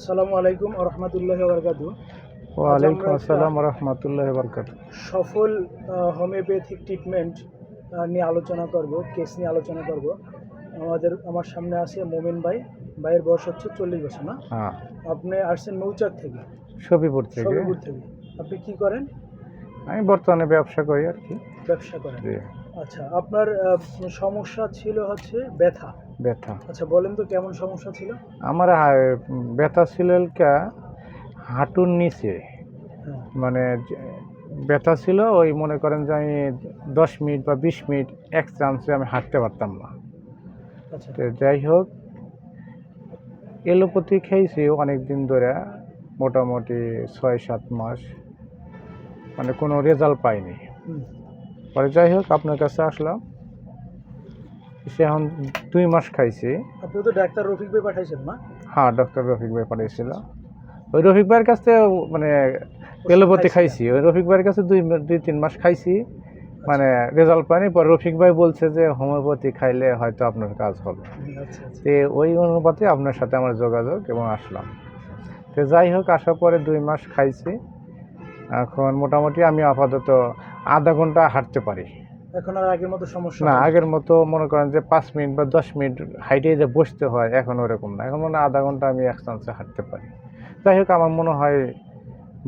আসসালামু আলাইকুম রহমতুল্লাহ বরকাতু ওয়ালাইকুম আসসালাম রহমতুল্লাহ বরকাত সফল হোমিওপ্যাথিক ট্রিটমেন্ট নিয়ে আলোচনা করব কেস নিয়ে আলোচনা করব। আমাদের আমার সামনে আছে মোমিন ভাই। ভাইয়ের বয়স হচ্ছে চল্লিশ বছর না? হ্যাঁ। আপনি আসছেন মৌচাক থেকে। সবিপুর থেকে। সবিপুর থেকে। আপনি কি করেন? আমি বর্তমানে ব্যবসা করি আর কি। ব্যবসা করেন। আচ্ছা আপনার সমস্যা ছিল হচ্ছে ব্যথা। ব্যথা। আচ্ছা বলেন তো কেমন সমস্যা ছিল? আমার ব্যথা ছিল কা হাঁটুর নিচে। হ্যাঁ। মানে ব্যথা ছিল ওই মনে করেন যে আমি দশ মিনিট বা বিশ মিনিট এক চান্সে আমি হাঁটতে পারতাম না। আচ্ছা। তো যাই হোক এলোপ্যাথি খেয়েছি অনেক দিন ধরে মোটামুটি ছয় সাত মাস। মানে কোনো রেজাল্ট পাইনি। পরে যাই হোক আপনার কাছে আসলাম। সে এখন দুই মাস খাইছি। আপনি তো ডাক্তার রফিক ভাই পাঠাইছেন না? হ্যাঁ ডক্টর রফিক ভাই পাঠিয়েছিল ওই রফিক ভাইয়ের কাছ থেকে মানে এলোপ্যাথি খাইছি। ওই রফিক ভাইয়ের কাছে দুই দুই তিন মাস খাইছি। মানে রেজাল্ট পাইনি। পর রফিক ভাই বলছে যে হোমিওপ্যাথি খাইলে হয়তো আপনার কাজ হবে। আচ্ছা আচ্ছা। ওই অনুপাতে আপনার সাথে আমার যোগাযোগ এবং আসলাম। তো যাই হোক আসার পরে দুই মাস খাইছি। এখন মোটামুটি আমি আপাতত আধা ঘণ্টা হাঁটতে পারি। এখন আর আগের মতো সমস্যা না আগের মতো মনে করেন যে পাঁচ মিনিট বা দশ মিনিট হাইটে যে বসতে হয় এখন ওরকম না। এখন মনে আধা ঘণ্টা আমি এক চান্সে হাঁটতে পারি। যাই হোক আমার মনে হয়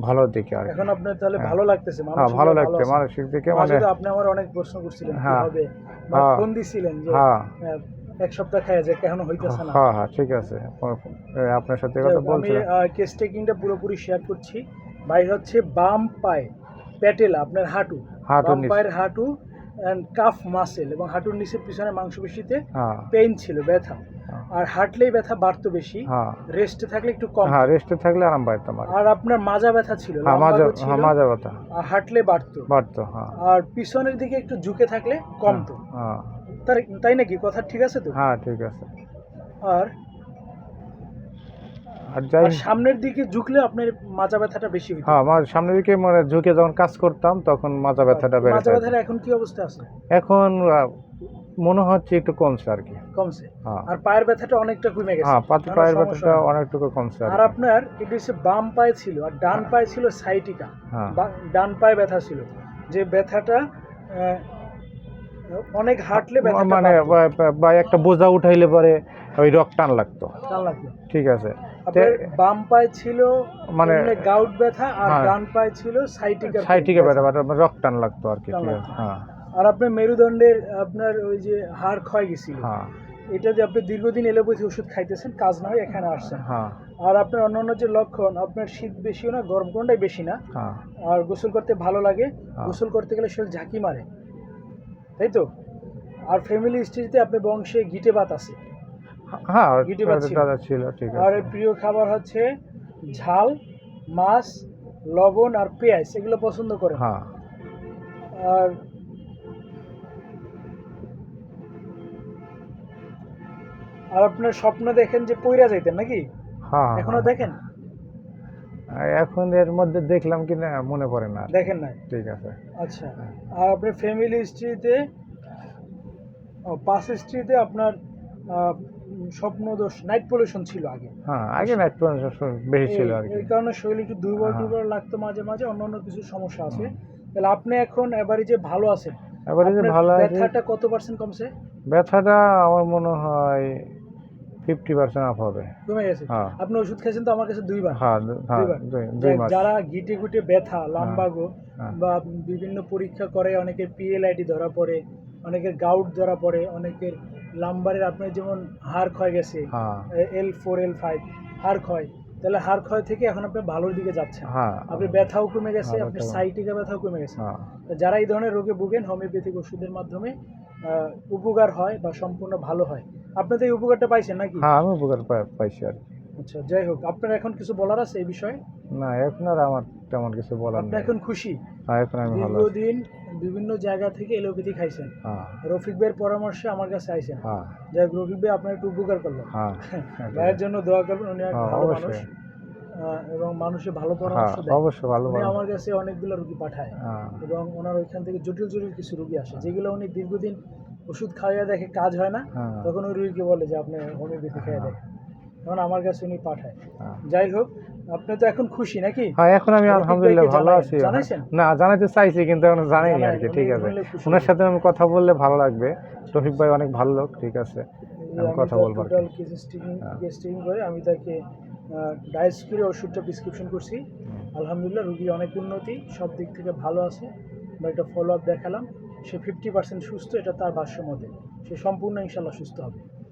ভালো দিকে আর এখন আপনার তাহলে হ্যাঁ। ভালো লাগতেছে হ্যাঁ মানসিক ভালো লাগছে মানসিক দিকে মানে আপনি আমার অনেক প্রশ্ন করছিলেন হ্যাঁ। হবে হ্যাঁ। ফোন দিছিলেন যে হ্যাঁ। এক সপ্তাহ খায় যে কেন হইতেছে না? হ্যাঁ হ্যাঁ ঠিক আছে। আপনার সাথে কথা হোক, আমি কেস টেকিংটা পুরোপুরি শেয়ার করছি। ভাই হচ্ছে বাম পায়ে প্যাটেলা আপনার হাঁটু। বাম পায়ের হাঁটু অ্যান্ড কাফ মাসেল এবং হাঁটুর নিচে পিছনে মাংসপেশিতে হ্যাঁ। পেইন ছিল ব্যথা। হ্যাঁ। আর হাঁটলেই ব্যথা বাড়তো বেশি হ্যাঁ। রেস্টে থাকলে একটু কম। হ্যাঁ রেস্টে থাকলে আরাম পাইতাম আর আপনার মাজা ব্যথা ছিল হ্যাঁ ছিল, হ্যাঁ ব্যথা। আর হাঁটলে বাড়তো। বাড়তো হ্যাঁ। আর পিছনের দিকে একটু ঝুঁকে থাকলে কমতো। হ্যাঁ তাই নাকি? কথা ঠিক আছে তো? হ্যাঁ ঠিক আছে। আর আর যাই সামনের দিকে ঝুঁকলে আপনার মাজা ব্যথাটা বেশি হইতো। হ্যাঁ আমার সামনের দিকে মানে ঝুঁকে যখন কাজ করতাম তখন মাথা ব্যথাটা বেড়ে মাজা যায়। ব্যথার এখন কি অবস্থা আছে? এখন মনে হচ্ছে একটু কমছে আর কি। কমছে? হ্যাঁ। আর পায়ের ব্যথাটা অনেকটা কমে গেছে। হ্যাঁ পাতি পায়ের ব্যথাটা অনেকটুকু কমছে আর আপনার এটা হচ্ছে বাম পায়ে ছিল আর ডান পায়ে ছিল সাইটিকা হ্যাঁ। ডান পায়ে ব্যথা ছিল। যে ব্যথাটা অনেক হাঁটলে মানে বা- একটা বোঝা উঠাইলে পরে ওই রক টান লাগতো। টান লাগতো। ঠিক আছে। বাম পায়ে ছিল মানে মানে গাউট ব্যথা আর হ্যাঁ। ডান পায়ে ছিল সাইটিকা সাইটিকে ব্যথা। ব্যথা রক টান লাগতো আর কি। হ্যাঁ। আর আপনার মেরুদণ্ডের আপনার ওই যে হাড় ক্ষয় গেছিল। হ্যাঁ। এটা যে আপনি দীর্ঘদিন এলোপ্যাথি ওষুধ খাইতেছেন কাজ না হয় এখানে আসছেন। হ্যাঁ। আর আপনার অন্যান্য যে লক্ষণ আপনার শীত বেশিও না গরম কোনটাই বেশি না। আর গোসল করতে ভালো লাগে। গোসল করতে গেলে শরীর ঝাঁকি মারে। তাই তো? আর ফ্যামিলি হিস্ট্রিতে আপনার বংশে গিটে বাত আছে। হ্যাঁ গিটি পাচ্ছিল। দাদা ছিল ঠিক আর আছে এর প্রিয় খাবার হচ্ছে ঝাল মাছ লবণ আর পেঁয়াজ এগুলো পছন্দ করে হ্যাঁ। আর আর আপনার স্বপ্ন দেখেন যে পইরা যাইতেন নাকি? হ্যাঁ হ্যাঁ, এখনও হ্যাঁ। দেখেন? আর এখন এর মধ্যে দেখলাম কি না মনে পড়ে না। দেখেন না ঠিক আছে। আচ্ছা। আর আপনার ফ্যামিলি হিস্ট্রিতে পাস হিস্ট্রিতে আপনার স্বপ্নদোষ নাইট পলিউশন ছিল আগে। হ্যাঁ আগে না একটু বেশি ছিল আর এই- কি এই কারণে শরীর একটু দুর্বল হ্যাঁ। দুর্বল লাগতো মাঝে মাঝে অন্যান্য কিছু সমস্যা আছে। তাহলে আপনি এখন এবারে যে ভালো আছেন? এবারে যে ভালো আছে। ব্যথাটা কত পার্সেন্ট কমছে? ব্যথাটা আমার মনে হয় ফিফটি পার্সেন্ট আপ হবে। কমে গেছে? হ্যাঁ। আপনি ওষুধ খেয়েছেন তো আমার কাছে দুইবার? হ্যাঁ হ্যাঁ দুইবার। যারা গিটে গুটে ব্যথা লাম্বাগো। বা বিভিন্ন পরীক্ষা করে অনেকের পিএলআইডি ধরা পড়ে অনেকের গাউট ধরা পড়ে অনেকের লাম্বারের আপনার যেমন হাড় ক্ষয় গেছে এল ফোর এল ফাইভ হাড় ক্ষয় তাহলে হাড় ক্ষয় থেকে এখন আপনি ভালোর দিকে যাচ্ছেন। আপনি ব্যথাও কমে গেছে আপনার সাইটিকা ব্যথাও কমে গেছে। যারা এই ধরনের রোগে ভুগেন হোমিওপ্যাথিক ওষুধের মাধ্যমে উপকার হয় বা সম্পূর্ণ ভালো হয়। আপনি তো এই উপকারটা পাইছেন নাকি? হ্যাঁ আমি উপকার পাই- পাইছি আর কি। আচ্ছা যাই হোক আপনার এখন কিছু বলার আছে এই বিষয়ে? না এখন আর আমার তেমন কিছু বলার আপনি নেই। এখন খুশি? হ্যাঁ এখন আমি ভালো আছি। দীর্ঘদিন বিভিন্ন জায়গা থেকে এলোপ্যাথি খাইছেন। হ্যাঁ। রফিক ভাইয়ের পরামর্শে আমার কাছে আইছেন। হ্যাঁ। যাই হোক রফিক ভাই আপনার একটু উপকার করল। হ্যাঁ ভাইয়ের জন্য দোয়া করবেন উনি এক হ্যাঁ, ভালো মানুষ। অবশ্যই আহ, এবং মানুষের ভালো হ্যাঁ পরামর্শ দেয়। অবশ্যই ভালো উনি ভালো আমার কাছে অনেকগুলো রুগী পাঠায়। হ্যাঁ। এবং ওনার ওইখান থেকে জটিল জটিল কিছু রুগী আসে যেগুলো উনি দীর্ঘদিন ওষুধ খাওয়াইয়া দেখে কাজ হয় না হ্যাঁ। তখন ওই রুগীকে বলে যে আপনি হোমিওপ্যাথি খেয়ে দেখেন। তখন আমার কাছে উনি পাঠায়। হ্যাঁ। যাই হোক আপনি তো এখন খুশি নাকি? হ্যাঁ এখন আমি আলহামদুলিল্লাহ ভালো আছি? না জানাতে চাইছি কিন্তু এখন জানাইনি আর কি ঠিক আছে। ওনার সাথে আমি কথা বললে ভালো লাগবে। রফিক ভাই অনেক ভালো লোক ঠিক আছে। আমি কথা বলব। টোটাল কেস হ্যাঁ। স্টিকিং করে আমি তাকে ডায়েস করে ওষুধটা প্রেসক্রিপশন করছি। আলহামদুলিল্লাহ রুগী অনেক উন্নতি সব দিক থেকে ভালো আছে। বা একটা ফলো আপ দেখালাম। সে ফিফটি পার্সেন্ট সুস্থ এটা তার ভাষ্য মতে। সে সম্পূর্ণ ইনশাল্লাহ সুস্থ হবে।